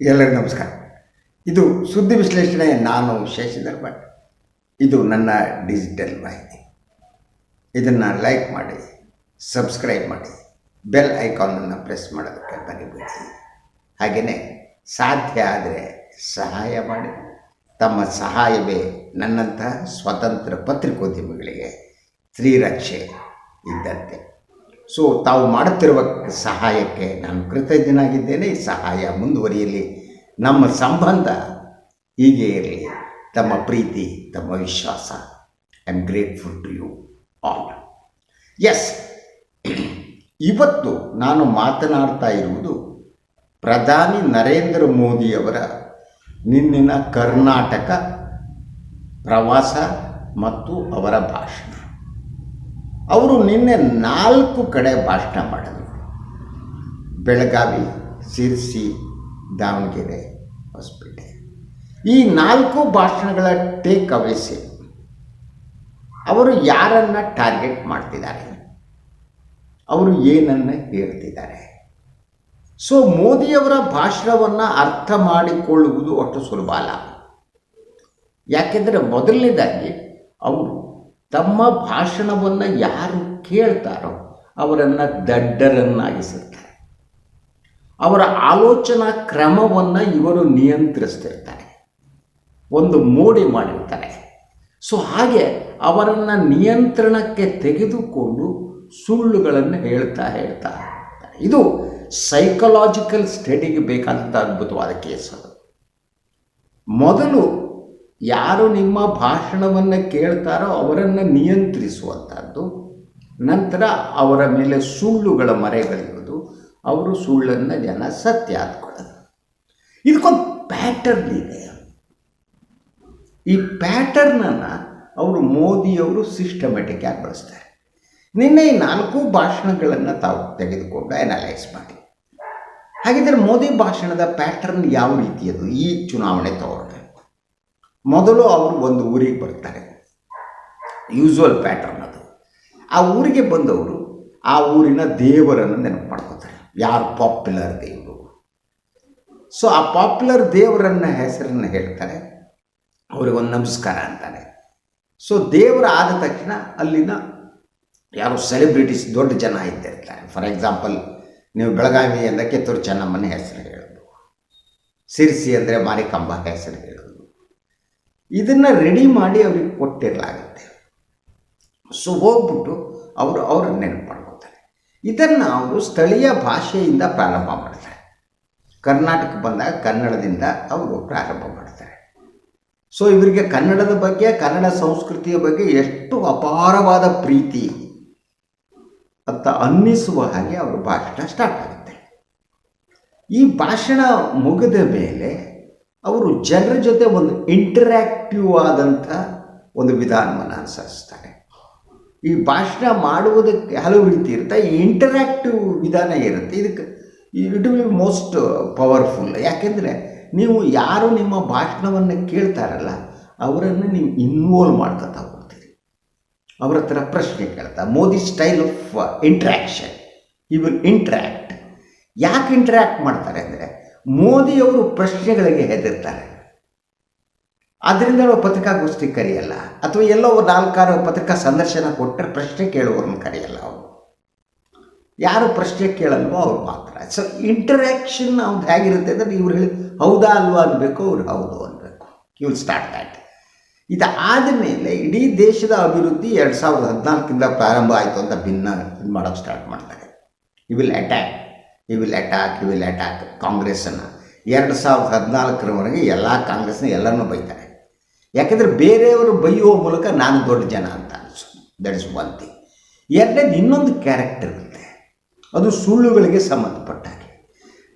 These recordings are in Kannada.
ಎಲ್ಲರಿಗೂ ನಮಸ್ಕಾರ. ಇದು ಸುದ್ದಿ ವಿಶ್ಲೇಷಣೆ, ನಾನು ಶೇಷಧರ್ ಭಟ್ ಇದು ನನ್ನ ಡಿಜಿಟಲ್ ಮಾಹಿತಿ. ಇದನ್ನು ಲೈಕ್ ಮಾಡಿ ಸಬ್ಸ್ಕ್ರೈಬ್ ಮಾಡಿ ಬೆಲ್ ಐಕಾನನ್ನು ಪ್ರೆಸ್ ಮಾಡೋದಕ್ಕೆ ಮರಿಬೇಡಿ ಹಾಗೆಯೇ ಸಾಧ್ಯ ಆದರೆ ಸಹಾಯ ಮಾಡಿ. ತಮ್ಮ ಸಹಾಯವೇ ನನ್ನಂತಹ ಸ್ವತಂತ್ರ ಪತ್ರಿಕೋದ್ಯಮಿಗಳಿಗೆ ಸ್ತ್ರೀರಕ್ಷೆ ಇದ್ದಂತೆ. ಸೊ ತಾವು ಮಾಡುತ್ತಿರುವ ಸಹಾಯಕ್ಕೆ ನಾನು ಕೃತಜ್ಞನಾಗಿದ್ದೇನೆ. ಈ ಸಹಾಯ ಮುಂದುವರಿಯಲಿ. ನಮ್ಮ ಸಂಬಂಧ ಹೀಗೆ ಇರಲಿ. ತಮ್ಮ ಪ್ರೀತಿ, ತಮ್ಮ ವಿಶ್ವಾಸ. I am grateful to you all S ಇವತ್ತು ನಾನು ಮಾತನಾಡ್ತಾ ಇರುವುದು ಪ್ರಧಾನಿ ನರೇಂದ್ರ ಮೋದಿಯವರ ನಿನ್ನಿನ ಕರ್ನಾಟಕ ಪ್ರವಾಸ ಮತ್ತು ಅವರ ಭಾಷಣ. ಅವರು ನಿನ್ನೆ ನಾಲ್ಕು ಕಡೆ ಭಾಷಣ ಮಾಡಿದರು. ಬೆಳಗಾವಿ, ಸಿರ್ಸಿ, ದಾವಣಗೆರೆ, ಹೊಸಪೇಟೆ. ಈ ನಾಲ್ಕು ಭಾಷಣಗಳ ಟೇಕ್ ಅವೇಸಿ? ಅವರು ಯಾರನ್ನು ಟಾರ್ಗೆಟ್ ಮಾಡ್ತಿದ್ದಾರೆ? ಅವರು ಏನನ್ನು ಹೇಳ್ತಿದ್ದಾರೆ? ಸೊ ಮೋದಿಯವರ ಭಾಷಣವನ್ನು ಅರ್ಥ ಮಾಡಿಕೊಳ್ಳುವುದು ಅಷ್ಟು ಸುಲಭ ಅಲ್ಲ. ಯಾಕೆಂದರೆ ಮೊದಲನೇದಾಗಿ ಅವರು ತಮ್ಮ ಭಾಷಣವನ್ನು ಯಾರು ಕೇಳ್ತಾರೋ ಅವರನ್ನು ದಡ್ಡರನ್ನಾಗಿಸುತ್ತಾರೆ. ಅವರ ಆಲೋಚನಾ ಕ್ರಮವನ್ನು ಇವರು ನಿಯಂತ್ರಿಸ್ತಿರ್ತಾರೆ. ಒಂದು ಮೋಡಿ ಮಾಡಿರ್ತಾರೆ. ಸೊ ಹಾಗೆ ಅವರನ್ನು ನಿಯಂತ್ರಣಕ್ಕೆ ತೆಗೆದುಕೊಂಡು ಸುಳ್ಳುಗಳನ್ನು ಹೇಳ್ತಾ ಹೇಳ್ತಾ. ಇದು ಸೈಕಲಾಜಿಕಲ್ ಸ್ಟಡಿಗೆ ಬೇಕಾದಂಥ ಅದ್ಭುತವಾದ ಕೇಸ್ ಅದು. ಮೊದಲು ಯಾರು ನಿಮ್ಮ ಭಾಷಣವನ್ನು ಕೇಳ್ತಾರೋ ಅವರನ್ನು ನಿಯಂತ್ರಿಸುವಂಥದ್ದು ನಂತರ ಅವರ ಮೇಲೆ ಸುಳ್ಳುಗಳ ಮರೆಗಳಿರೋದು ಅವರು ಸುಳ್ಳನ್ನು ಜನ ಸತ್ಯ ಅಂದ್ಕೊಳ್ಳೋದು ಇದಕ್ಕೊಂದು ಪ್ಯಾಟರ್ನ್ ಇದೆ. ಈ ಪ್ಯಾಟರ್ನನ್ನು ಅವರು ಮೋದಿಯವರು ಸಿಸ್ಟಮೆಟಿಕ್ ಆಗಿ ಬಳಸ್ತಾರೆ. ನಿನ್ನೆ ಈ ನಾಲ್ಕು ಭಾಷಣಗಳನ್ನು ತಾವು ತೆಗೆದುಕೊಂಡು ಅನಲೈಸ್ ಮಾಡಿ. ಹಾಗಿದ್ರೆ ಮೋದಿ ಭಾಷಣದ ಪ್ಯಾಟರ್ನ್ ಯಾವ ರೀತಿಯದು? ಈ ಚುನಾವಣೆ ತಗೊಂಡ್ರೆ ಮೊದಲು ಅವರು ಒಂದು ಊರಿಗೆ ಬರ್ತಾರೆ ಯೂಸ್ವಲ್ ಪ್ಯಾಟರ್ನ್ ಅದು. ಆ ಊರಿಗೆ ಬಂದವರು ಆ ಊರಿನ ದೇವರನ್ನು ನೆನಪು ಮಾಡ್ಕೋತಾರೆ. ಯಾರು ಪಾಪ್ಯುಲರ್ ದೇವರು? ಸೊ ಆ ಪಾಪ್ಯುಲರ್ ದೇವರನ್ನ ಹೆಸರನ್ನು ಹೇಳ್ತಾರೆ. ಅವರಿಗೊಂದು ನಮಸ್ಕಾರ ಅಂತಾರೆ. ಸೊ ದೇವರು ಆದ ತಕ್ಷಣ ಅಲ್ಲಿನ ಯಾರು ಸೆಲೆಬ್ರಿಟೀಸ್ ದೊಡ್ಡ ಜನ ಇದ್ದಿರ್ತಾರೆ. ಫಾರ್ ಎಕ್ಸಾಂಪಲ್ ನೀವು ಬೆಳಗಾವಿ ಅಂದರೆ ಕಿತ್ತೂರು ಚೆನ್ನಮ್ಮನ ಹೆಸರು ಹೇಳೋದು. ಸಿರ್ಸಿ ಅಂದರೆ ಮಾರಿಕಂಬ ಹೆಸರು ಹೇಳೋದು. ಇದನ್ನು ರೆಡಿ ಮಾಡಿ ಅವ್ರಿಗೆ ಕೊಟ್ಟಿರಲಾಗುತ್ತೆ. ಸೊ ಹೋಗ್ಬಿಟ್ಟು ಅವರು ಅವ್ರ ನೆನಪು ಮಾಡ್ಕೋತಾರೆ ಇದನ್ನು ಅವರು ಸ್ಥಳೀಯ ಭಾಷೆಯಿಂದ ಪ್ರಾರಂಭ ಮಾಡ್ತಾರೆ. ಕರ್ನಾಟಕ ಬಂದಾಗ ಕನ್ನಡದಿಂದ ಅವರು ಪ್ರಾರಂಭ ಮಾಡ್ತಾರೆ. ಸೊ ಇವರಿಗೆ ಕನ್ನಡದ ಬಗ್ಗೆ, ಕನ್ನಡ ಸಂಸ್ಕೃತಿಯ ಬಗ್ಗೆ ಎಷ್ಟು ಅಪಾರವಾದ ಪ್ರೀತಿ ಅಂತ ಅನ್ನಿಸುವ ಹಾಗೆ ಅವರು ಭಾಷಣ ಸ್ಟಾರ್ಟ್ ಆಗುತ್ತೆ. ಈ ಭಾಷಣ ಮುಗಿದ ಮೇಲೆ ಅವರು ಜನರ ಜೊತೆ ಒಂದು ಇಂಟರ್ಯಾಕ್ಟಿವ್ ಆದಂಥ ಒಂದು ವಿಧಾನವನ್ನು ಅನುಸರಿಸ್ತಾರೆ. ಈ ಭಾಷಣ ಮಾಡುವುದಕ್ಕೆ ಹಲವು ರೀತಿ ಇರುತ್ತೆ. ಈ ಇಂಟರ್ಯಾಕ್ಟಿವ್ ವಿಧಾನ ಇರುತ್ತೆ. ಇದಕ್ಕೆ ಇಟ್ ವಿಲ್ ಮೋಸ್ಟ್ ಪವರ್ಫುಲ್ ಯಾಕೆಂದರೆ ನೀವು ಯಾರು ನಿಮ್ಮ ಭಾಷಣವನ್ನು ಕೇಳ್ತಾರಲ್ಲ, ಅವರನ್ನು ನೀವು ಇನ್ವಾಲ್ವ್ ಮಾಡ್ಕೊತಾ ಹೋಗ್ತೀರಿ. ಅವರ ಹತ್ರ ಪ್ರಶ್ನೆ ಕೇಳ್ತಾ, Modi style of interaction he will interact ಯಾಕೆ ಇಂಟ್ರ್ಯಾಕ್ಟ್ ಮಾಡ್ತಾರೆ ಅಂದರೆ ಮೋದಿಯವರು ಪ್ರಶ್ನೆಗಳಿಗೆ ಹೆದರ್ತಾರೆ. ಆದ್ದರಿಂದ ನಾವು ಪತ್ರಿಕಾಗೋಷ್ಠಿ ಕರೆಯಲ್ಲ, ಅಥವಾ ಎಲ್ಲೋ ನಾಲ್ಕಾರು ಪತ್ರಿಕಾ ಸಂದರ್ಶನ ಕೊಟ್ಟರೆ ಪ್ರಶ್ನೆ ಕೇಳುವವ್ರನ್ನ ಕರೆಯಲ್ಲ ಅವರು. ಯಾರು ಪ್ರಶ್ನೆ ಕೇಳಲ್ವೋ ಅವ್ರು ಮಾತ್ರ. ಸೊ ಇಂಟರ್ಯಾಕ್ಷನ್ ಅವ್ದು ಹೇಗಿರುತ್ತೆ ಅಂದರೆ ಇವ್ರು ಹೇಳಿ, ಹೌದಾ ಅಲ್ವಾ ಅನ್ನಬೇಕು ಅವ್ರು ಹೌದು ಅನ್ಬೇಕು. ಯು ವಿಲ್ ಸ್ಟಾರ್ಟ್ ದ್ಯಾಟ್ ಇದು ಆದಮೇಲೆ ಇಡೀ ದೇಶದ ಅಭಿವೃದ್ಧಿ ಎರಡು ಸಾವಿರದ ಹದಿನಾಲ್ಕಿಂದ ಪ್ರಾರಂಭ ಆಯಿತು ಅಂತ ಭಿನ್ನ ಇದು ಮಾಡೋಕ್ಕೆ ಸ್ಟಾರ್ಟ್ ಮಾಡ್ತಾರೆ. You will attack you will attack you will attack ಕಾಂಗ್ರೆಸ್ಸನ್ನು ಎರಡು ಸಾವಿರದ ಹದಿನಾಲ್ಕರವರೆಗೆ ಎಲ್ಲ ಕಾಂಗ್ರೆಸ್ನ ಎಲ್ಲರನ್ನೂ ಬೈತಾರೆ. ಯಾಕೆಂದರೆ ಬೇರೆಯವರು ಬೈಯುವ ಮೂಲಕ ನಾನು ದೊಡ್ಡ ಜನ ಅಂತ ಅನಿಸು. ದಟ್ ಇಸ್ ಒನ್ ಥಿಂಗ್ ಎರಡನೇದು ಇನ್ನೊಂದು ಕ್ಯಾರೆಕ್ಟರ್ ಇರುತ್ತೆ. ಅದು ಸುಳ್ಳುಗಳಿಗೆ ಸಂಬಂಧಪಟ್ಟ ಹಾಗೆ.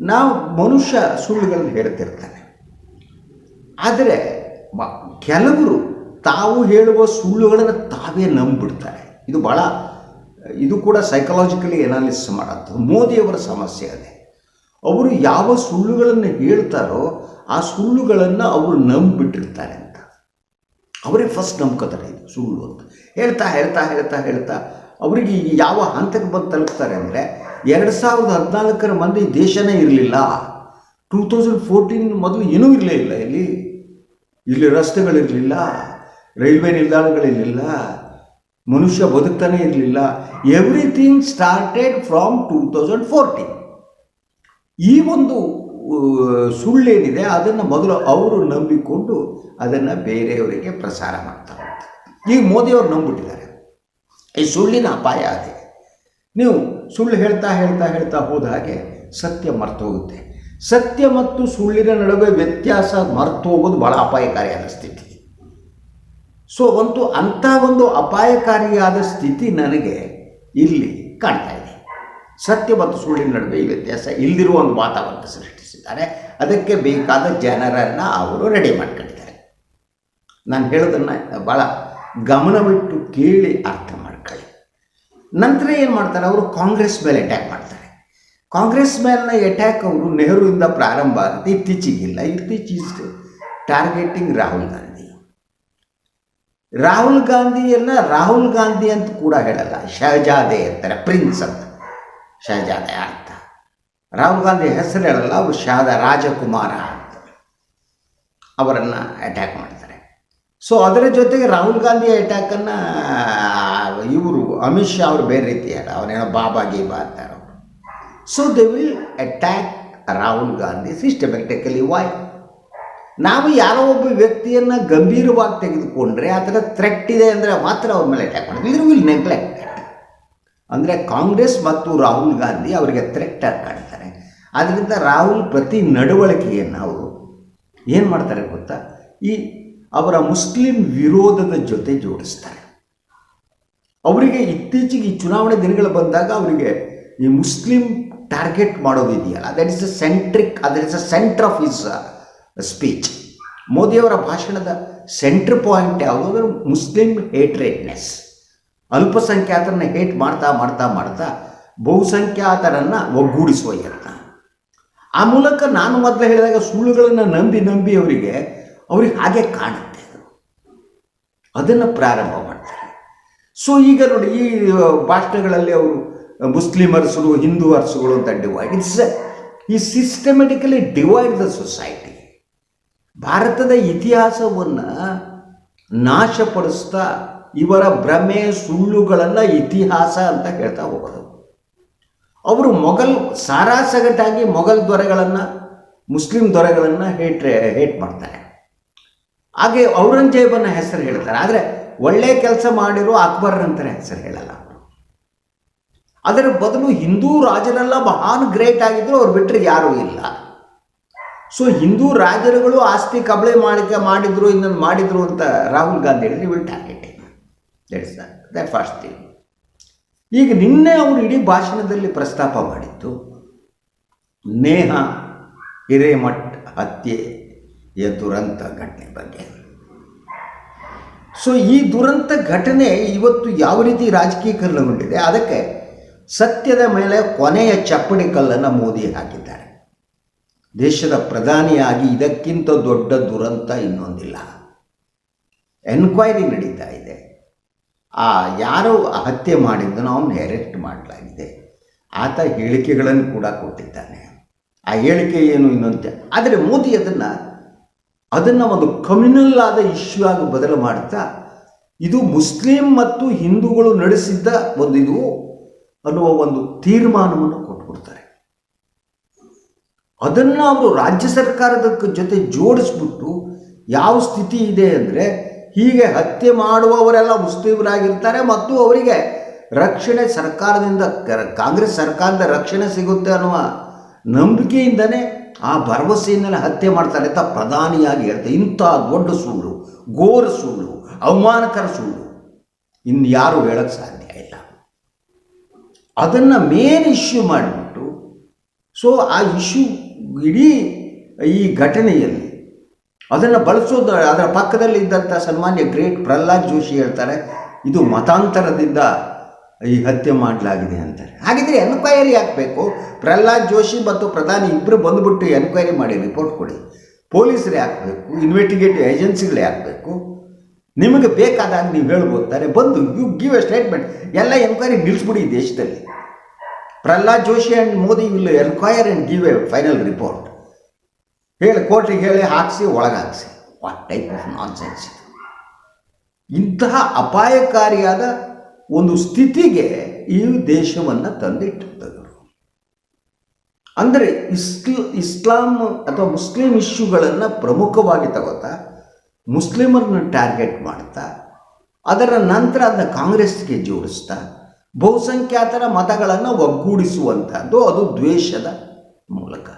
ನಾವು ಮನುಷ್ಯ ಸುಳ್ಳುಗಳನ್ನು ಹೇಳ್ತಿರ್ತಾನೆ ಆದರೆ ಕೆಲವರು ತಾವು ಹೇಳುವ ಸುಳ್ಳುಗಳನ್ನು ತಾವೇ ನಂಬಿಡ್ತಾರೆ ಇದು ಭಾಳ ಇದು ಕೂಡ ಸೈಕಲಾಜಿಕಲಿ ಎನಾಲಿಸ್ ಮಾಡೋದು ಮೋದಿಯವರ ಸಮಸ್ಯೆ ಅದೇ. ಅವರು ಯಾವ ಸುಳ್ಳುಗಳನ್ನು ಹೇಳ್ತಾರೋ ಆ ಸುಳ್ಳುಗಳನ್ನು ಅವರು ನಂಬಿಬಿಟ್ಟಿರ್ತಾರೆ ಅಂತ. ಅವರೇ ಫಸ್ಟ್ ನಂಬ್ಕೋತಾರೆ ಇದು ಸುಳ್ಳು ಅಂತ. ಹೇಳ್ತಾ ಹೇಳ್ತಾ ಹೇಳ್ತಾ ಹೇಳ್ತಾ ಅವರಿಗೆ ಯಾವ ಹಂತಕ್ಕೆ ಬಂದು ತಲುಪ್ತಾರೆ ಅಂದರೆ ಎರಡು ಸಾವಿರದ ಹದಿನಾಲ್ಕರ ಮಂದಿ ದೇಶನೇ ಇರಲಿಲ್ಲ. ಟೂ ತೌಸಂಡ್ ಫೋರ್ಟೀನ್ ಮೊದಲು ಏನೂ ಇರಲೇ ಇಲ್ಲ ಇಲ್ಲಿ. ಇಲ್ಲಿ ರಸ್ತೆಗಳಿರಲಿಲ್ಲ, ರೈಲ್ವೆ ನಿಲ್ದಾಣಗಳಿರಲಿಲ್ಲ ಮನುಷ್ಯ ಬದುಕ್ತಾನೆ ಇರಲಿಲ್ಲ. Everything started from two thousand fourteen ಈ ಒಂದು ಸುಳ್ಳೇನಿದೆ, ಅದನ್ನು ಮೊದಲು ಅವರು ನಂಬಿಕೊಂಡು ಅದನ್ನು ಬೇರೆಯವರಿಗೆ ಪ್ರಸಾರ ಮಾಡ್ತಾರೆ ಈಗ ಮೋದಿಯವರು ನಂಬಿಟ್ಟಿದ್ದಾರೆ ಈ ಸುಳ್ಳಿನ ಅಪಾಯ ಅದೇ. ನೀವು ಸುಳ್ಳು ಹೇಳ್ತಾ ಹೇಳ್ತಾ ಹೇಳ್ತಾ ಹೋದ ಹಾಗೆ ಸತ್ಯ ಮರ್ತು ಹೋಗುತ್ತೆ. ಸತ್ಯ ಮತ್ತು ಸುಳ್ಳಿನ ನಡುವೆ ವ್ಯತ್ಯಾಸ ಮರ್ತು ಹೋಗೋದು ಭಾಳ ಅಪಾಯಕಾರಿ ಸ್ಥಿತಿ ಸೊ ಒಂದು ಅಂಥ ಒಂದು ಅಪಾಯಕಾರಿಯಾದ ಸ್ಥಿತಿ ನನಗೆ ಇಲ್ಲಿ ಕಾಣ್ತಾ ಇದೆ. ಸತ್ಯ ಮತ್ತು ಸುಳ್ಳಿನ ನಡುವೆ ಈ ವ್ಯತ್ಯಾಸ ಇಲ್ಲದಿರುವ ಒಂದು ವಾತಾವರಣ ಸೃಷ್ಟಿಸಿದ್ದಾರೆ. ಅದಕ್ಕೆ ಬೇಕಾದ ಜನರನ್ನು ಅವರು ರೆಡಿ ಮಾಡ್ಕೊಂಡಿದ್ದಾರೆ. ನಾನು ಹೇಳೋದನ್ನು ಭಾಳ ಗಮನವಿಟ್ಟು ಕೇಳಿ ಅರ್ಥ ಮಾಡ್ಕೊಳ್ಳಿ. ನಂತರ ಏನು ಮಾಡ್ತಾರೆ? ಅವರು ಕಾಂಗ್ರೆಸ್ ಮೇಲೆ ಅಟ್ಯಾಕ್ ಮಾಡ್ತಾರೆ. ಕಾಂಗ್ರೆಸ್ ಮೇಲಿನ ಅಟ್ಯಾಕ್ ಅವರು ನೆಹರುವಿಂದ ಪ್ರಾರಂಭ ಆಗುತ್ತೆ ಇತ್ತೀಚೆಗಿಲ್ಲ ಇತ್ತೀಚೆ ಟಾರ್ಗೆಟಿಂಗ್ ರಾಹುಲ್ ಗಾಂಧಿ. ರಾಹುಲ್ ಗಾಂಧಿಯನ್ನ ರಾಹುಲ್ ಗಾಂಧಿ ಅಂತ ಕೂಡ ಹೇಳಲ್ಲ. ಶಹಜಾದೆ ಅಂತಾರೆ, ಪ್ರಿನ್ಸ್ ಅಂತ. ಶಹಜಾದೆ ಅರ್ಥ ರಾಹುಲ್ ಗಾಂಧಿ ಹೆಸರು ಹೇಳಲ್ಲ, ಅವರು ಶಹದ ರಾಜಕುಮಾರ ಅಂತ. ಅವರನ್ನು ಅಟ್ಯಾಕ್ ಮಾಡ್ತಾರೆ. ಸೊ ಅದರ ಜೊತೆಗೆ ರಾಹುಲ್ ಗಾಂಧಿ ಅಟ್ಯಾಕನ್ನು ಇವರು, ಅಮಿತ್ ಶಾ ಅವರು ಬೇರೆ ರೀತಿ ಅಲ್ಲ ಅವನೇನೋ ಬಾಬಾ ಗೀಬಾ ಅಂತಾರೆ ಅವರು. So they will attack Rahul Gandhi systematically why ನಾವು ಯಾರೋ ಒಬ್ಬ ವ್ಯಕ್ತಿಯನ್ನು ಗಂಭೀರವಾಗಿ ತೆಗೆದುಕೊಂಡ್ರೆ ಆ ಥರ ಥ್ರೆಟ್ ಇದೆ ಅಂದರೆ ಮಾತ್ರ ಅವ್ರ ಮೇಲೆ ಅಟ್ಯಾಕ್ ಮಾಡೋದು ವಿಲ್ ನೆಗ್ಲೆಕ್ಟ್ ಅಂದರೆ ಕಾಂಗ್ರೆಸ್ ಮತ್ತು ರಾಹುಲ್ ಗಾಂಧಿ ಅವರಿಗೆ ಥ್ರೆಟ್ ಆಗಿ ಕಾಣ್ತಾರೆ. ಆದ್ದರಿಂದ ರಾಹುಲ್ ಪ್ರತಿ ನಡವಳಿಕೆಯನ್ನು ಅವರು ಏನು ಮಾಡ್ತಾರೆ ಗೊತ್ತಾ? ಈ ಅವರ ಮುಸ್ಲಿಂ ವಿರೋಧದ ಜೊತೆ ಜೋಡಿಸ್ತಾರೆ. ಅವರಿಗೆ ಇತ್ತೀಚೆಗೆ ಈ ಚುನಾವಣೆ ದಿನಗಳು ಬಂದಾಗ ಅವರಿಗೆ ಈ Muslim target ಮಾಡೋದಿದೆಯಲ್ಲ. That is a centric that is a centre of his speech ಮೋದಿಯವರ ಭಾಷಣದ ಸೆಂಟ್ರ್ ಪಾಯಿಂಟ್ ಯಾವುದು ಅಂದರೆ ಮುಸ್ಲಿಂ ಹೇಟ್ರೇಟ್ನೆಸ್ ಅಲ್ಪಸಂಖ್ಯಾತರನ್ನ ಹೇಟ್ ಮಾಡ್ತಾ ಮಾಡ್ತಾ ಮಾಡ್ತಾ ಬಹುಸಂಖ್ಯಾತರನ್ನು ಒಗ್ಗೂಡಿಸುವ ಯತ್ನ. ಆ ಮೂಲಕ ನಾನು ಮೊದಲು ಹೇಳಿದಾಗ ಸುಳ್ಳುಗಳನ್ನು ನಂಬಿ ನಂಬಿ ಅವರಿಗೆ ಅವ್ರಿಗೆ ಹಾಗೆ ಕಾಣುತ್ತೆ ಅದು. ಅದನ್ನು ಪ್ರಾರಂಭ ಮಾಡ್ತಾರೆ. ಸೊ ಈಗ ನೋಡಿ ಈ ಭಾಷಣಗಳಲ್ಲಿ ಅವರು ಮುಸ್ಲಿಮರ್ಸರು ಹಿಂದೂ ಅರ್ಸ್ಗಳು ಅಂತ ಡಿವೈಡ್ ಇಟ್ಸ್ ಈ ಸಿಸ್ಟಮೆಟಿಕಲಿ ಡಿವೈಡ್ ದ ಸೊಸೈಟಿ ಭಾರತದ ಇತಿಹಾಸವನ್ನು ನಾಶಪಡಿಸ್ತಾ ಇವರ ಭ್ರಮೆ, ಸುಳ್ಳುಗಳನ್ನು ಇತಿಹಾಸ ಅಂತ ಹೇಳ್ತಾ ಹೋಗೋದು. ಅವರು ಮೊಘಲ್ ಸಾರಾಸಗಟಾಗಿ ಮೊಘಲ್ ದೊರೆಗಳನ್ನು, ಮುಸ್ಲಿಂ ದೊರೆಗಳನ್ನು ಹೇಟ್ ಹೇಟ್ ಮಾಡ್ತಾರೆ. ಹಾಗೆ ಔರಂಗಜೇಬನ ಹೆಸರು ಹೇಳ್ತಾರೆ. ಆದರೆ ಒಳ್ಳೆಯ ಕೆಲಸ ಮಾಡಿರೋ ಅಕ್ಬರ್ ಅಂತಾರೆ ಹೆಸರು ಹೇಳಲ್ಲ ಅದರ ಬದಲು ಹಿಂದೂ ರಾಜರೆಲ್ಲ ಮಹಾನ್ ಗ್ರೇಟ್ ಆಗಿದ್ರು ಅವ್ರು ಬಿಟ್ಟರೆ ಯಾರೂ ಇಲ್ಲ. ಸೊ ಹಿಂದೂ ರಾಜರುಗಳು ಆಸ್ತಿ ಕಬಳೆ ಮಾಡಿಕೆ ಮಾಡಿದ್ರು, ಇನ್ನೊಂದು ಮಾಡಿದ್ರು ಅಂತ ರಾಹುಲ್ ಗಾಂಧಿ ಹೇಳಿದ್ರೆ will target that's that first thing ಈಗ ನಿನ್ನೆ ಅವರು ಇಡೀ ಭಾಷಣದಲ್ಲಿ ಪ್ರಸ್ತಾಪ ಮಾಡಿದ್ದು, ನೇಹ ಹಿರೇಮಠ್ ಹತ್ಯೆಯ ದುರಂತ ಘಟನೆ ಬಗ್ಗೆ. ಸೊ ಈ ದುರಂತ ಘಟನೆ ಇವತ್ತು ಯಾವ ರೀತಿ ರಾಜಕೀಕರಣಗೊಂಡಿದೆ ಅದಕ್ಕೆ ಸತ್ಯದ ಮೇಲೆ ಕೊನೆಯ ಚಪ್ಪಡಿ ಕಲ್ಲನ್ನು ಮೋದಿ ಹಾಕಿದ್ದಾರೆ. ದೇಶದ ಪ್ರಧಾನಿಯಾಗಿ ಇದಕ್ಕಿಂತ ದೊಡ್ಡ ದುರಂತ ಇನ್ನೊಂದಿಲ್ಲ. ಎನ್ಕ್ವೈರಿ ನಡೀತಾ ಇದೆ. ಆ ಯಾರು ಹತ್ಯೆ ಮಾಡಿದ್ದನ್ನು ಅವನು ಅರೆಸ್ಟ್ ಮಾಡಲಾಗಿದೆ. ಆತ ಹೇಳಿಕೆಗಳನ್ನು ಕೂಡ ಕೊಟ್ಟಿದ್ದಾನೆ. ಆ ಹೇಳಿಕೆ ಏನು ಇನ್ನೊಂದು? ಆದರೆ ಮೋದಿ ಅದನ್ನು ಅದನ್ನು ಒಂದು ಕಮ್ಯುನಲ್ ಆದ ಇಶ್ಯೂ ಆಗಿ ಬದಲು ಮಾಡ್ತಾ, ಇದು ಮುಸ್ಲಿಂ ಮತ್ತು ಹಿಂದೂಗಳು ನಡೆಸಿದ್ದ ಒಂದು ಇದು ಅನ್ನುವ ಒಂದು ತೀರ್ಮಾನವನ್ನು ಅದನ್ನು ಅವರು ರಾಜ್ಯ ಸರ್ಕಾರದ ಜೊತೆ ಜೋಡಿಸ್ಬಿಟ್ಟು ಯಾವ ಸ್ಥಿತಿ ಇದೆ ಅಂದರೆ ಹೀಗೆ ಹತ್ಯೆ ಮಾಡುವವರೆಲ್ಲ ಮುಸ್ಲಿಮರಾಗಿರ್ತಾರೆ ಮತ್ತು ಅವರಿಗೆ ರಕ್ಷಣೆ ಸರ್ಕಾರದಿಂದ ಕಾಂಗ್ರೆಸ್ ಸರ್ಕಾರದ ರಕ್ಷಣೆ ಸಿಗುತ್ತೆ ಅನ್ನುವ ನಂಬಿಕೆಯಿಂದನೇ ಆ ಭರವಸೆಯಿಂದಲೇ ಹತ್ಯೆ ಮಾಡ್ತಾರೆ. ಅಂತ ಪ್ರಧಾನಿಯಾಗಿ ಹೇಳ್ತಾರೆ. ಇಂಥ ದೊಡ್ಡ ಸುಳ್ಳು, ಘೋರ ಸುಳ್ಳು, ಅವಮಾನಕರ ಸುಳ್ಳು ಇನ್ನು ಯಾರು ಹೇಳಕ್ಕೆ ಸಾಧ್ಯ ಇಲ್ಲ. ಅದನ್ನು ಮೇನ್ ಇಶ್ಯೂ ಮಾಡಿಬಿಟ್ಟು, ಸೊ ಆ ಇಶ್ಯೂ ಇಡೀ ಈ ಘಟನೆಯಲ್ಲಿ ಅದನ್ನು ಬಳಸೋದು, ಅದರ ಪಕ್ಕದಲ್ಲಿ ಇದ್ದಂಥ ಸನ್ಮಾನ್ಯ ಗ್ರೇಟ್ ಪ್ರಹ್ಲಾದ್ ಜೋಶಿ ಹೇಳ್ತಾರೆ, ಇದು ಮತಾಂತರದಿಂದ ಈ ಹತ್ಯೆ ಮಾಡಲಾಗಿದೆ ಅಂತಾರೆ. ಹಾಗಿದ್ರೆ ಎನ್ಕ್ವೈರಿ ಹಾಕಬೇಕು ಪ್ರಹ್ಲಾದ್ ಜೋಶಿ ಮತ್ತು ಪ್ರಧಾನಿ ಇಬ್ಬರು ಬಂದುಬಿಟ್ಟು ಎನ್ಕ್ವೈರಿ ಮಾಡಿ ರಿಪೋರ್ಟ್ ಕೊಡಿ. ಪೊಲೀಸರೇ ಹಾಕಬೇಕು ಇನ್ವೆಸ್ಟಿಗೇಟಿವ್ ಏಜೆನ್ಸಿಗಳೇ ಹಾಕಬೇಕು ನಿಮಗೆ ಬೇಕಾದಾಗ ನೀವು ಹೇಳ್ಬೋದು ತಾನೆ ಬಂದು ಯು ಗಿವ್ ಎ ಸ್ಟೇಟ್ಮೆಂಟ್ ಎಲ್ಲ ಎನ್ಕ್ವೈರಿ ನಿಲ್ಲಿಸ್ಬಿಡಿ ದೇಶದಲ್ಲಿ. Prahlad Joshi and Modi will enquire and give a final report ಹೇಳಿ, ಕೋರ್ಟಿಗೆ ಹೇಳಿ, ಹಾಕಿಸಿ ಒಳಗೆ ಹಾಕಿಸಿ what type of nonsense ಇಂತಹ ಅಪಾಯಕಾರಿಯಾದ ಒಂದು ಸ್ಥಿತಿಗೆ ಈ ದೇಶವನ್ನು ತಂದಿಟ್ಟಿದ್ದರು. ಅಂದರೆ ಇಸ್ಲ್, ಇಸ್ಲಾಂ ಅಥವಾ ಮುಸ್ಲಿಂ ಇಶ್ಯೂಗಳನ್ನು ಪ್ರಮುಖವಾಗಿ ತಗೋತಾ, ಮುಸ್ಲಿಮರನ್ನು ಟಾರ್ಗೆಟ್ ಮಾಡ್ತಾ, ಅದರ ನಂತರ ಅದನ್ನ ಕಾಂಗ್ರೆಸ್ಗೆ ಜೋಡಿಸ್ತಾ ಬಹುಸಂಖ್ಯಾತರ ಮತಗಳನ್ನು ಒಗ್ಗೂಡಿಸುವಂಥದ್ದು ಅದು ದ್ವೇಷದ ಮೂಲಕ.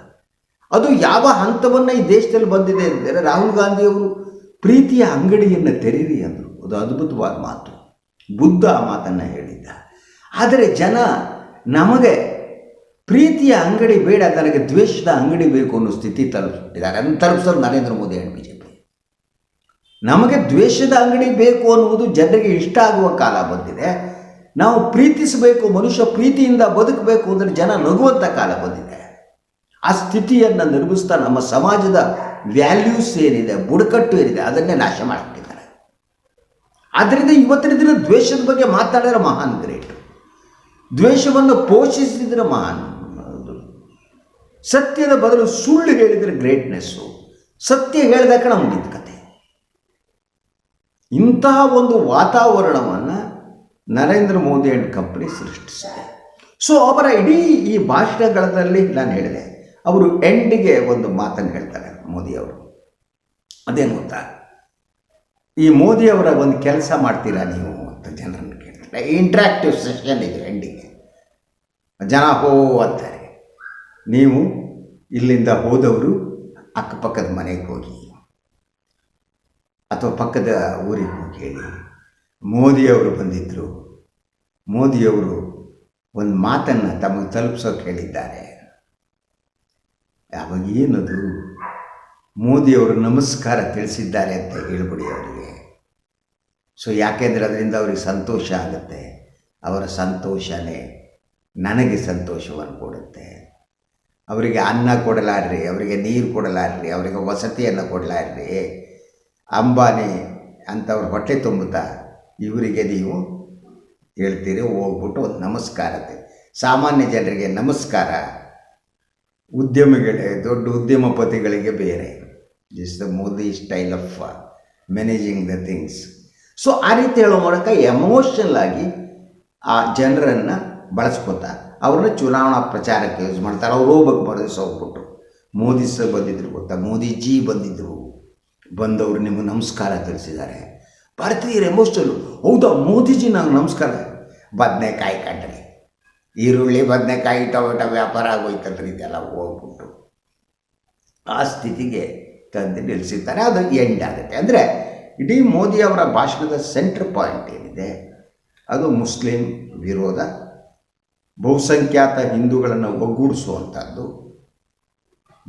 ಅದು ಯಾವ ಹಂತವನ್ನು ಈ ದೇಶದಲ್ಲಿ ಬಂದಿದೆ ಅಂದರೆ ರಾಹುಲ್ ಗಾಂಧಿಯವರು ಪ್ರೀತಿಯ ಅಂಗಡಿಯನ್ನು ತೆರೀರಿ ಅಂದರು. ಅದು ಅದ್ಭುತವಾದ ಮಾತು. ಬುದ್ಧ ಆ ಮಾತನ್ನು ಹೇಳಿದ್ದ. ಆದರೆ ಜನ ನಮಗೆ ಪ್ರೀತಿಯ ಅಂಗಡಿ ಬೇಡ ನನಗೆ ದ್ವೇಷದ ಅಂಗಡಿ ಬೇಕು ಅನ್ನೋ ಸ್ಥಿತಿ ತಲುಪಿಸಿದ್ದಾರೆ ಅದನ್ನು ತಲುಪಿಸೋದು ನರೇಂದ್ರ ಮೋದಿ ಅವರು ಬಿ ಜೆ ಪಿ ನಮಗೆ ದ್ವೇಷದ ಅಂಗಡಿ ಬೇಕು ಅನ್ನುವುದು ಜನರಿಗೆ ಇಷ್ಟ ಆಗುವ ಕಾಲ ಬಂದಿದೆ. ನಾವು ಪ್ರೀತಿಸಬೇಕು, ಮನುಷ್ಯ ಪ್ರೀತಿಯಿಂದ ಬದುಕಬೇಕು ಅಂದರೆ ಜನ ನಗುವಂಥ ಕಾಲ ಬಂದಿದೆ. ಆ ಸ್ಥಿತಿಯನ್ನು ನಿರ್ಮಿಸ್ತಾ ನಮ್ಮ ಸಮಾಜದ ವ್ಯಾಲ್ಯೂಸ್ ಏನಿದೆ, ಬುಡಕಟ್ಟು ಏನಿದೆ, ಅದನ್ನೇ ನಾಶ ಮಾಡಿಬಿಟ್ಟಿದ್ದಾರೆ. ಆದ್ದರಿಂದ ಇವತ್ತಿನ ದಿನ ದ್ವೇಷದ ಬಗ್ಗೆ ಮಾತಾಡಿದ್ರೆ ಮಹಾನ್ ಗ್ರೇಟ್. ದ್ವೇಷವನ್ನು ಪೋಷಿಸಿದರೆ ಮಹಾನ್. ಸತ್ಯದ ಬದಲು ಸುಳ್ಳು ಹೇಳಿದರೆ ಗ್ರೇಟ್ನೆಸ್ಸು. ಸತ್ಯ ಹೇಳಿದಾಗ ಮುಗಿದ ಕತೆ. ಇಂತಹ ಒಂದು ವಾತಾವರಣವನ್ನು ನರೇಂದ್ರ ಮೋದಿ ಆ್ಯಂಡ್ ಕಂಪ್ನಿ ಸೃಷ್ಟಿಸಿದೆ. ಸೊ ಅವರ ಇಡೀ ಈ ಭಾಷಣಗಳಲ್ಲಿ ನಾನು ಹೇಳಿದೆ, ಅವರು ಎಂಡಿಗೆ ಒಂದು ಮಾತನ್ನು ಹೇಳ್ತಾರೆ ಮೋದಿಯವರು ಅದೇನು ಗೊತ್ತಾ? ಈ ಮೋದಿಯವರ ಒಂದು ಕೆಲಸ ಮಾಡ್ತೀರಾ ನೀವು ಅಂತ ಜನರನ್ನು ಕೇಳ್ತಾರೆ. ಇಂಟ್ರಾಕ್ಟಿವ್ ಸೆಷನ್ ಇದೆ ಎಂಡಿಗೆ ಜನ ಹೋ ಅಂತಾರೆ. ನೀವು ಇಲ್ಲಿಂದ ಹೋದವರು ಅಕ್ಕಪಕ್ಕದ ಮನೆಗೆ ಹೋಗಿ, ಅಥವಾ ಪಕ್ಕದ ಊರಿಗೆ ಹೋಗಿ ಹೇಳಿ. ಮೋದಿಯವರು ಬಂದಿದ್ದರು ಮೋದಿಯವರು ಒಂದು ಮಾತನ್ನು ತಮಗೆ ತಲುಪಿಸೋಕೆ ಹೇಳಿದ್ದಾರೆ. ಅವಾಗ ಏನದು? ಮೋದಿಯವರು ನಮಸ್ಕಾರ ತಿಳಿಸಿದ್ದಾರೆ ಅಂತ ಹೇಳ್ಬಿಡಿ ಅವರಿಗೆ. ಸೊ ಯಾಕೆಂದರೆ ಅದರಿಂದ ಅವ್ರಿಗೆ ಸಂತೋಷ ಆಗುತ್ತೆ. ಅವರ ಸಂತೋಷನೇ ನನಗೆ ಸಂತೋಷವನ್ನು ಕೊಡುತ್ತೆ. ಅವರಿಗೆ ಅನ್ನ ಕೊಡಲಾರ್ರಿ, ಅವರಿಗೆ ನೀರು ಕೊಡಲಾರ್ರಿ, ಅವರಿಗೆ ವಸತಿಯನ್ನು ಕೊಡಲಾರ್ರಿ. ಅಂಬಾನಿ ಅಂತವ್ರು ಹೊಟ್ಟೆ ತುಂಬುತ್ತಾ ಇವರಿಗೆ ನೀವು ಹೇಳ್ತೀರಿ, ಹೋಗ್ಬಿಟ್ಟು ಒಂದು ನಮಸ್ಕಾರತೆ. ಸಾಮಾನ್ಯ ಜನರಿಗೆ ನಮಸ್ಕಾರ. ಉದ್ಯಮಿಗಳೇ, ದೊಡ್ಡ ಉದ್ಯಮಪತಿಗಳಿಗೆ ಬೇರೆ. This the Modi style of managing the things so ಆ ರೀತಿ ಹೇಳೋ ಮೂಲಕ ಎಮೋಷನಲ್ ಆಗಿ ಆ ಜನರನ್ನು ಬಳಸ್ಕೊತಾರೆ ಅವ್ರನ್ನ ಚುನಾವಣಾ ಪ್ರಚಾರಕ್ಕೆ ಯೂಸ್ ಮಾಡ್ತಾರೆ. ಅವ್ರು ಹೋಗ್ಬೇಕು ಬರೋದು ಹೋಗ್ಬಿಟ್ಟು ಮೋದಿ ಸರ್ ಬಂದಿದ್ರು ಗೊತ್ತಾ? ಮೋದಿಜಿ ಬಂದಿದ್ದರು ಬಂದವರು ನಿಮಗೆ ನಮಸ್ಕಾರ ತಿಳಿಸಿದ್ದಾರೆ. ಭಾರತೀಯರು ಎಮೋಷನಲ್. ಹೌದಾ, ಮೋದಿಜಿ, ನಂಗೆ ನಮಸ್ಕಾರ. ಬದನೆಕಾಯಿ ಕಟ್ರಿ. ಈರುಳ್ಳಿ, ಬದನೆಕಾಯಿ, ಟೊಮೆಟೊ ವ್ಯಾಪಾರ ಆಗೋಯ್ತಲ್ರಿ ಇದೆಲ್ಲ ಹೋಗ್ಬಿಟ್ಟು. ಆ ಸ್ಥಿತಿಗೆ ತಂದು ನಿಲ್ಲಿಸಿದ್ದಾರೆ ಅದು ಎಂಡ್ ಆಗುತ್ತೆ. ಅಂದರೆ ಇಡೀ ಮೋದಿ ಅವರ ಭಾಷಣದ ಸೆಂಟ್ರ್ ಪಾಯಿಂಟ್ ಏನಿದೆ? ಅದು ಮುಸ್ಲಿಂ ವಿರೋಧ, ಬಹುಸಂಖ್ಯಾತ ಹಿಂದೂಗಳನ್ನು ಒಗ್ಗೂಡಿಸುವಂಥದ್ದು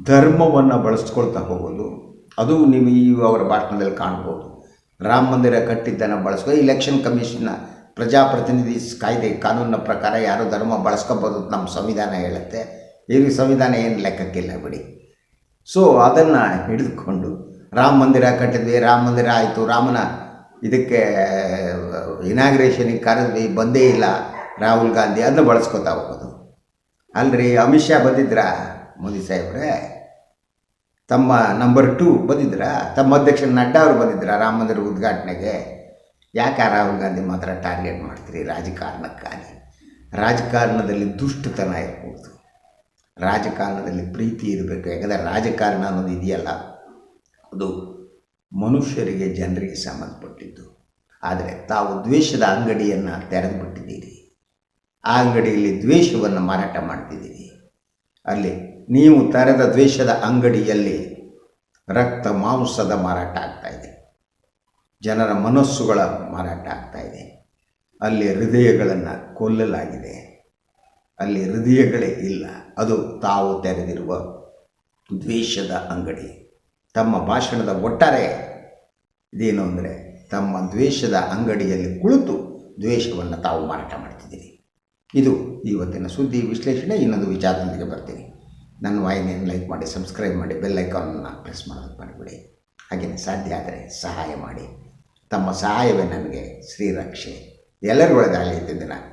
ಧರ್ಮವನ್ನು ಬಳಸ್ಕೊಳ್ತಾ ಹೋಗೋದು. ಅದು ನೀವು ಈ ಅವರ ಭಾಷಣದಲ್ಲಿ ಕಾಣ್ಬೋದು. ರಾಮ ಮಂದಿರ ಕಟ್ಟಿದ್ದನ್ನು ಬಳಸ್ಕೊ ಇಲೆಕ್ಷನ್ ಕಮಿಷನ್ನ ಪ್ರಜಾಪ್ರತಿನಿಧಿ ಕಾಯ್ದೆ ಕಾನೂನಿನ ಪ್ರಕಾರ ಯಾರು ಧರ್ಮ ಬಳಸ್ಕೋಬೋದು ನಮ್ಮ ಸಂವಿಧಾನ ಹೇಳುತ್ತೆ. ಈಗ ಸಂವಿಧಾನ ಏನು ಲೆಕ್ಕಕ್ಕಿಲ್ಲ ಬಿಡಿ. ಸೊ ಅದನ್ನು ಹಿಡಿದುಕೊಂಡು ರಾಮ ಮಂದಿರ ಕಟ್ಟಿದ್ವಿ. ರಾಮ ಮಂದಿರ ಆಯಿತು. ರಾಮನ ಇದಕ್ಕೆ ಇನಾಗ್ರೇಷನಿಗೆ ಕರೆದ್ವಿ ಬಂದೇ ಇಲ್ಲ ರಾಹುಲ್ ಗಾಂಧಿ. ಅದನ್ನು ಬಳಸ್ಕೊತಾ ಹೋಗೋದು. ಅಲ್ರಿ, ಅಮಿತ್ ಶಾ ಬಂದಿದ್ರಾ? ಮೋದಿ ಸಾಹೇಬ್ರೆ? ತಮ್ಮ ನಂಬರ್ ಟೂ ಬಂದಿದ್ರಾ, ತಮ್ಮ ಅಧ್ಯಕ್ಷ ನಡ್ಡಾ ಅವರು ಬಂದಿದ್ರಾ ರಾಮ ಮಂದಿರ ಉದ್ಘಾಟನೆಗೆ. ಯಾಕೆ ರಾಹುಲ್ ಗಾಂಧಿ ಮಾತ್ರ ಟಾರ್ಗೆಟ್ ಮಾಡ್ತೀರಿ ರಾಜಕಾರಣಕ್ಕಾಗಿ? ರಾಜಕಾರಣದಲ್ಲಿ ದುಷ್ಟತನ ಇರ್ಬೋದು. ರಾಜಕಾರಣದಲ್ಲಿ ಪ್ರೀತಿ ಇರಬೇಕು. ಯಾಕಂದರೆ ರಾಜಕಾರಣ ಅನ್ನೋದು ಇದೆಯಲ್ಲ, ಅದು ಮನುಷ್ಯರಿಗೆ ಜನರಿಗೆ ಸಂಬಂಧಪಟ್ಟಿದ್ದು. ಆದರೆ ತಾವು ದ್ವೇಷದ ಅಂಗಡಿಯನ್ನು ತೆರೆದುಬಿಟ್ಟಿದ್ದೀರಿ. ಆ ಅಂಗಡಿಯಲ್ಲಿ ದ್ವೇಷವನ್ನು ಮಾರಾಟ ಮಾಡ್ತಿದ್ದೀರಿ. ಅಲ್ಲಿ ನೀವು ತೆರೆದ ದ್ವೇಷದ ಅಂಗಡಿಯಲ್ಲಿ ರಕ್ತ ಮಾಂಸದ ಮಾರಾಟ ಆಗ್ತಾ ಇದೆ. ಜನರ ಮನಸ್ಸುಗಳ ಮಾರಾಟ ಆಗ್ತಾ ಇದೆ. ಅಲ್ಲಿ ಹೃದಯಗಳನ್ನು ಕೊಲ್ಲಲಾಗಿದೆ. ಅಲ್ಲಿ ಹೃದಯಗಳೇ ಇಲ್ಲ. ಅದು ತಾವು ತೆರೆದಿರುವ ದ್ವೇಷದ ಅಂಗಡಿ. ತಮ್ಮ ಭಾಷಣದ ಒಟ್ಟಾರೆ ಇದೇನು ಅಂದರೆ ತಮ್ಮ ದ್ವೇಷದ ಅಂಗಡಿಯಲ್ಲಿ ಕುಳಿತು ದ್ವೇಷವನ್ನು ತಾವು ಮಾರಾಟ ಮಾಡ್ತಿದ್ದೀರಿ. ಇದು ಇವತ್ತಿನ ಸುದ್ದಿ ವಿಶ್ಲೇಷಣೆ. ಇನ್ನೊಂದು ವಿಚಾರದೊಂದಿಗೆ ಬರ್ತೀನಿ. ನನ್ನ ವಾಹಿನಿಯನ್ನು ಲೈಕ್ ಮಾಡಿ ಸಬ್ಸ್ಕ್ರೈಬ್ ಮಾಡಿ ಬೆಲ್ ಐಕಾನನ್ನು ಪ್ರೆಸ್ ಮಾಡೋದು ಮಾಡಿಬಿಡಿ ಹಾಗೆಯೇ ಸಾಧ್ಯ ಆದರೆ ಸಹಾಯ ಮಾಡಿ. ತಮ್ಮ ಸಹಾಯವೇ ನನಗೆ ಶ್ರೀರಕ್ಷೆ. ಎಲ್ಲರಿಗೂ ಒಳ್ಳೆಯದಾಗಲಿ ನಾನು